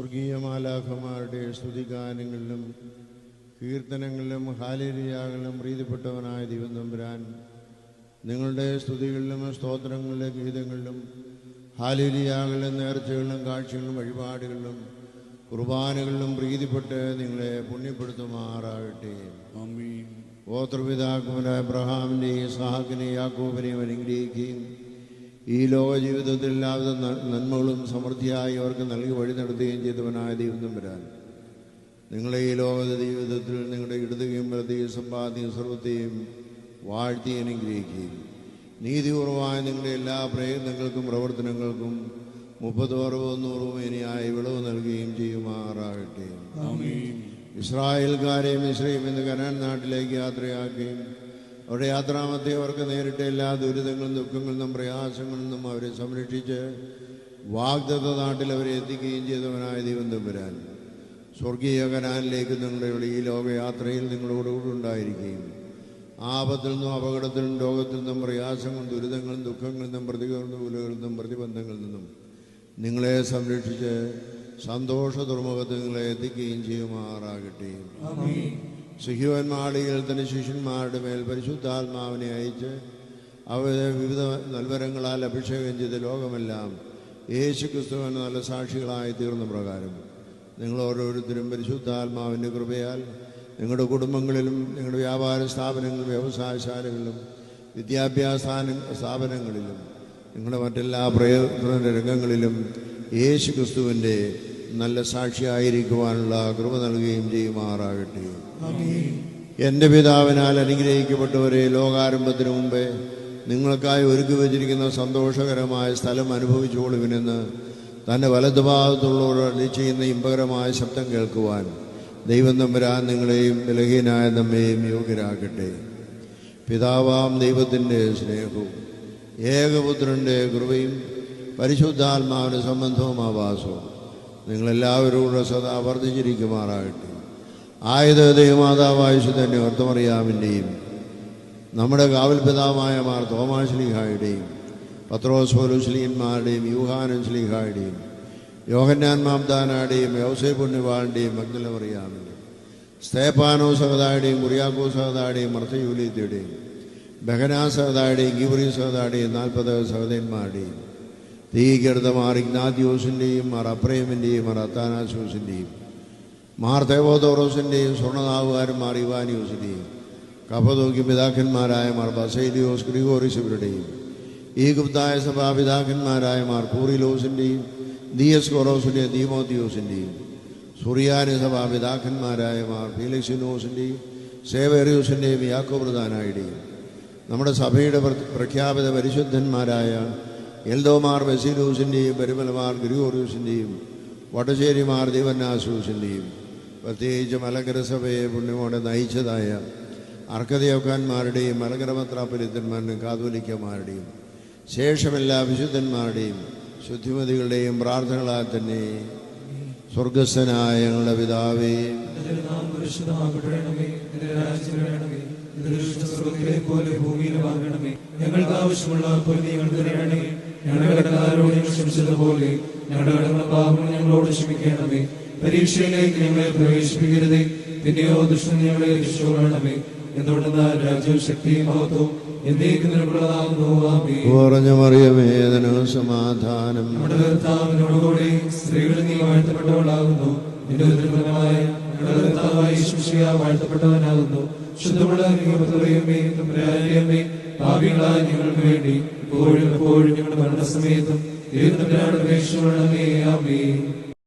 സ്വർഗീയ മാലാഖമാരുടെ സ്തുതിഗാനങ്ങളിലും കീർത്തനങ്ങളിലും ഹാലേരിയാകളിലും പ്രീതിപ്പെട്ടവനായ ദൈവം തമ്പുരാൻ നിങ്ങളുടെ സ്തുതികളിലും സ്തോത്രങ്ങളിലെ ഗീതങ്ങളിലും ഹാലേലിയാകളിലും നേർച്ചകളിലും കാഴ്ചകളിലും വഴിപാടുകളിലും കുർബാനകളിലും പ്രീതിപ്പെട്ട് നിങ്ങളെ പുണ്യപ്പെടുത്തുമാറാകട്ടെ. ഓത്രപിതാക്കുമനായ അബ്രഹാമിനെയും സഹാക്കിനെയും യാക്കോബിനെയും അനുഗ്രഹിക്കുകയും ഈ ലോക ജീവിതത്തിൽ എല്ലാവിധ നന്മകളും സമൃദ്ധിയായി അവർക്ക് നൽകി വഴി നടത്തുകയും ചെയ്തവനായ ദൈവം വരാൻ. നിങ്ങളെ ഈ ലോക ജീവിതത്തിൽ നിങ്ങളുടെ ഇടതുകയും വലത്തെയും സമ്പാദ്യം സർവത്തെയും വാഴ്ത്തി അനുഗ്രഹിക്കുകയും. നീതിപൂർവമായ നിങ്ങളുടെ എല്ലാ പ്രയത്നങ്ങൾക്കും പ്രവർത്തനങ്ങൾക്കും മുപ്പത് അറുപതോ നൂറോ മേനിയായി വിളവ് നൽകുകയും ചെയ്യുമാറാകട്ടെ. ഇസ്രായേൽക്കാരെയും ഇസ്രയും ഇന്ന് കനാൻ നാട്ടിലേക്ക് യാത്രയാക്കുകയും അവരുടെ യാത്രാമത്തെ അവർക്ക് നേരിട്ട എല്ലാ ദുരിതങ്ങളും ദുഃഖങ്ങളിൽ നിന്നും പ്രയാസങ്ങളിൽ നിന്നും അവരെ സംരക്ഷിച്ച് വാഗ്ദത്ത നാട്ടിൽ അവരെ എത്തിക്കുകയും ചെയ്തവനായ ദൈവം തമ്പുരാൻ. സ്വർഗീയ കനാലിലേക്ക് നിങ്ങളുടെ ഈ ലോകയാത്രയിൽ നിങ്ങളോടുകൂടി ഉണ്ടായിരിക്കുകയും ആപത്തിൽ നിന്നും അപകടത്തിൽ നിന്നും രോഗത്തിൽ നിന്നും പ്രയാസങ്ങളും ദുരിതങ്ങളും ദുഃഖങ്ങളിൽ നിന്നും പ്രതികൂലങ്ങളിൽ നിന്നും പ്രതിബന്ധങ്ങളിൽ നിന്നും നിങ്ങളെ സംരക്ഷിച്ച് സന്തോഷ തുറമുഖത്ത് നിങ്ങളെ എത്തിക്കുകയും ചെയ്യുമാറാകട്ടെ. സിഹിവൻ മാളികയിൽ ശിഷ്യന്മാരുടെ മേൽ പരിശുദ്ധാത്മാവിനെ അയച്ച് അവരെ വിവിധ നൽവരങ്ങളാൽ അഭിഷേകം ചെയ്ത ലോകമെല്ലാം യേശു ക്രിസ്തുവിന് നല്ല സാക്ഷികളായി തീർന്ന പ്രകാരം നിങ്ങൾ ഓരോരുത്തരും പരിശുദ്ധാത്മാവിന്റെ കൃപയാൽ നിങ്ങളുടെ കുടുംബങ്ങളിലും നിങ്ങളുടെ വ്യാപാര സ്ഥാപനങ്ങളിലും വ്യവസായശാലകളിലും വിദ്യാഭ്യാസ സ്ഥാപനങ്ങളിലും നിങ്ങളുടെ മറ്റെല്ലാ പ്രയത്ന രംഗങ്ങളിലും യേശു ക്രിസ്തുവിന്റെ നല്ല സാക്ഷിയായിരിക്കുവാനുള്ള കൃപ നൽകുകയും ചെയ്യുമാറാകട്ടെ. എന്റെ പിതാവിനാൽ അനുഗ്രഹിക്കപ്പെട്ടവരെ ലോകാരംഭത്തിന് മുമ്പേ നിങ്ങൾക്കായി ഒരുക്കി വച്ചിരിക്കുന്ന സന്തോഷകരമായ സ്ഥലം അനുഭവിച്ചുകൊള്ളുവിനെന്ന് തന്റെ വലതുഭാഗത്തുള്ളവരോട് ചെയ്യുന്ന ഇമ്പകരമായ ശബ്ദം കേൾക്കുവാൻ ദൈവം തമ്പുരാൻ നിങ്ങളെയും ബലഹീനായ നമ്മെയും യോഗ്യരാക്കട്ടെ പിതാവാം ദൈവത്തിന്റെ സ്നേഹവും ഏകപുത്രന്റെ കൃപയും പരിശുദ്ധാത്മാവിന്റെ സംബന്ധവും ആവാസവും നിങ്ങളെല്ലാവരോടും സദാ വർദ്ധിച്ചിരിക്കുമാറാകട്ടെ. ആയത് ദൈവമാതാവായുഷു തന്നെ വർത്തമറിയാമിന്റെയും നമ്മുടെ കാവൽ പിതാവായ മാർ തോമാശ്ലീഹായുടെയും പത്രോസ് പോലുശ്ലീന്മാരുടെയും യൂഹാനൻ ശ്ലീഹായുടെയും യോഹന്നാൻ മാംദാനായുടെയും വ്യവസായ പുണ്യവാളിന്റെയും മഗ്നലമറിയാമിന്റെയും സ്തേപ്പാനോ സഹതായുടെയും കുറിയാക്കോ സഹതായുടെയും മർത്തയൂലീത്തയുടെയും ബഹനാ സഹതായുടെയും ഗീബുറി സഹതായുടെയും നാൽപ്പത് സഹതന്മാരുടെയും തീകെടുത്ത മാർ ഇഗ്നാദ്യോസിന്റെയും മാർ അപ്രേമിന്റെയും മാർ അത്താനാസ്യോസിന്റെയും മാർ തേവോദോറോസിന്റെയും സ്വർണനാവുകാരൻ മാർ ഇവാനിയോസിന്റെയും കപതോക്കി പിതാക്കന്മാരായ മാർ ബസൈലിയോസ് ഗ്രിഗോറിസുവരുടെയും ഈ ഗുപ്തായ സഭാപിതാക്കന്മാരായ മാർ കൂറിലോസിന്റെയും ദിയസ് കൊറോസിന്റെയും ദീമോത്തിയോസിന്റെയും സുറിയാനി സഭാപിതാക്കന്മാരായ മാർ ഫീലിക്സിനോസിന്റെയും സേവേറിയോസിന്റെയും യാക്കോ പ്രധാനായുടെയും നമ്മുടെ സഭയുടെ പ്ര- പ്രഖ്യാപിത പരിശുദ്ധന്മാരായ എൽദോമാർ ബസീലൂസിന്റെയും പെരുമലമാർ ഗ്രിഗോറിയൂസിന്റെയും വടശ്ശേരിമാർ ദീവന്നാസൂസിന്റെയും പ്രത്യേകിച്ച് മലങ്കര സഭയെ പുണ്യമോടെ നയിച്ചതായ അർക്കതയോക്കാന്മാരുടെയും മലങ്കര മത്രാപ്പലിത്തന്മാരുടെയും കാതോലിക്കന്മാരുടെയും ശേഷമെല്ലാ വിശുദ്ധന്മാരുടെയും ശുദ്ധിമതികളുടെയും പ്രാർത്ഥനകളാൽ തന്നെ സ്വർഗസ്വനായ ഞങ്ങളുടെ പിതാവേ. ഞങ്ങൾക്ക് ആവശ്യമുള്ള ഞങ്ങളുടെ കടക്കാരോട് ക്ഷമിച്ചതുപോലെ ഞങ്ങളുടെ കടന്ന പാപങ്ങൾ ഞങ്ങളോട് ക്ഷമിക്കണമേ. പരീക്ഷയിലേക്ക് ഞങ്ങളെ പ്രവേശിപ്പിക്കരുതേ. പിന്നെയോ ദുഷ്ടൻ ഞങ്ങളെ രക്ഷിച്ചുകൊള്ളണമേ. എന്തുകൊണ്ടെന്നാൽ രാജ്യവും ശക്തിയും മഹത്വവും കുറഞ്ഞ മറിയമേദന സമാധാനം. നമ്മുടെ കർത്താവിനോടുകൂടി സ്ത്രീകൾ നീ വാഴ്ത്തപ്പെട്ടവളാകുന്നു. നിന്റെ ഉദരഫലമായ ഞങ്ങളുടെ കർത്താവായി ശുശ്രിയ വാഴ്ത്തപ്പെട്ടവനാകുന്നു. ശുദ്ധമുള്ള നിയമത്തുറയമ്മേ തമ്പുരാനിയമ്മേ പാപികളായ ഞങ്ങൾക്ക് വേണ്ടി. ഇപ്പോഴും എപ്പോഴും ഞങ്ങളുടെ മരണസമയത്തും ദൈവത്തിനാണ് അപേക്ഷ ആമേ